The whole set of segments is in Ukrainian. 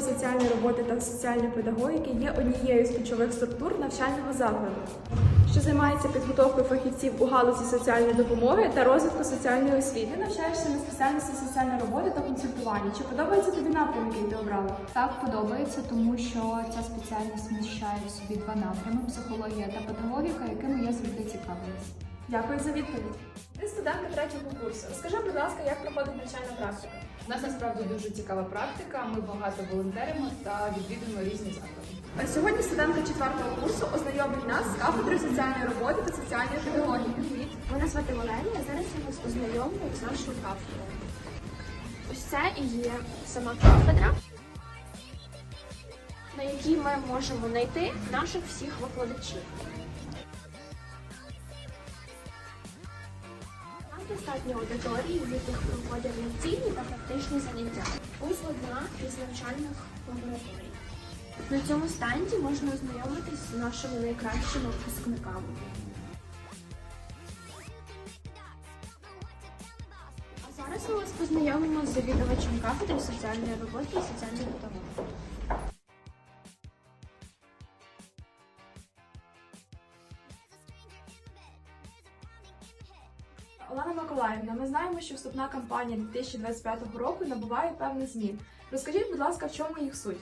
Кафедра соціальної роботи та соціальної педагогіки є однією з ключових структур навчального закладу, що займається підготовкою фахівців у галузі соціальної допомоги та розвитку соціальної освіти. Ти навчаєшся на спеціальності соціальної роботи та консультування. Чи подобається тобі напрям, який ти обрала? Так подобається, тому що ця спеціальність вміщає в собі два напрями психологія та педагогіка, якими я завжди цікавилась. Дякую за відповідь. Ти студентка третього курсу. Скажи, будь ласка, як проходить навчальна практика? У нас насправді дуже цікава практика. Ми багато волонтеримо та відвідуємо різні заклади. Сьогодні студентка четвертого курсу ознайомить нас з кафедрою соціальної роботи та соціальної педагогіки. Мене звати Валерія. Зараз я вас ознайомлю з нашою кафедрою. Ось це і є сама кафедра, на якій ми можемо знайти наших всіх викладачів. Достатньо аудиторії, в яких проходять лекційні та практичні заняття. Ось одна із навчальних лабораторій. На цьому стенді можна ознайомитись з нашими найкращими випускниками. А зараз ми вас познайомимо з завідувачем кафедри соціальної роботи і соціальної педагогіки. Олена Миколаївна, ми знаємо, що вступна кампанія 2025 року набуває певних змін. Розкажіть, будь ласка, в чому їх суть?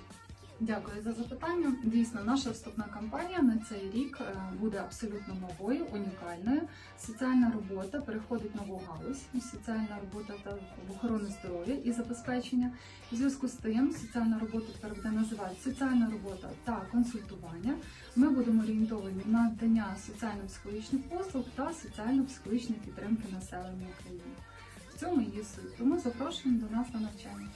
Дякую за запитання. Дійсно, наша вступна кампанія на цей рік е, буде абсолютно новою, унікальною. Соціальна робота переходить нову галузь, соціальна робота та охорони здоров'я і забезпечення. В зв'язку з тим, соціальна робота тепер буде називати соціальна робота та консультування. Ми будемо орієнтовані на надання соціально-психологічних послуг та соціально-психологічної підтримки населення України. В цьому її суть. Тому запрошуємо до нас на навчання.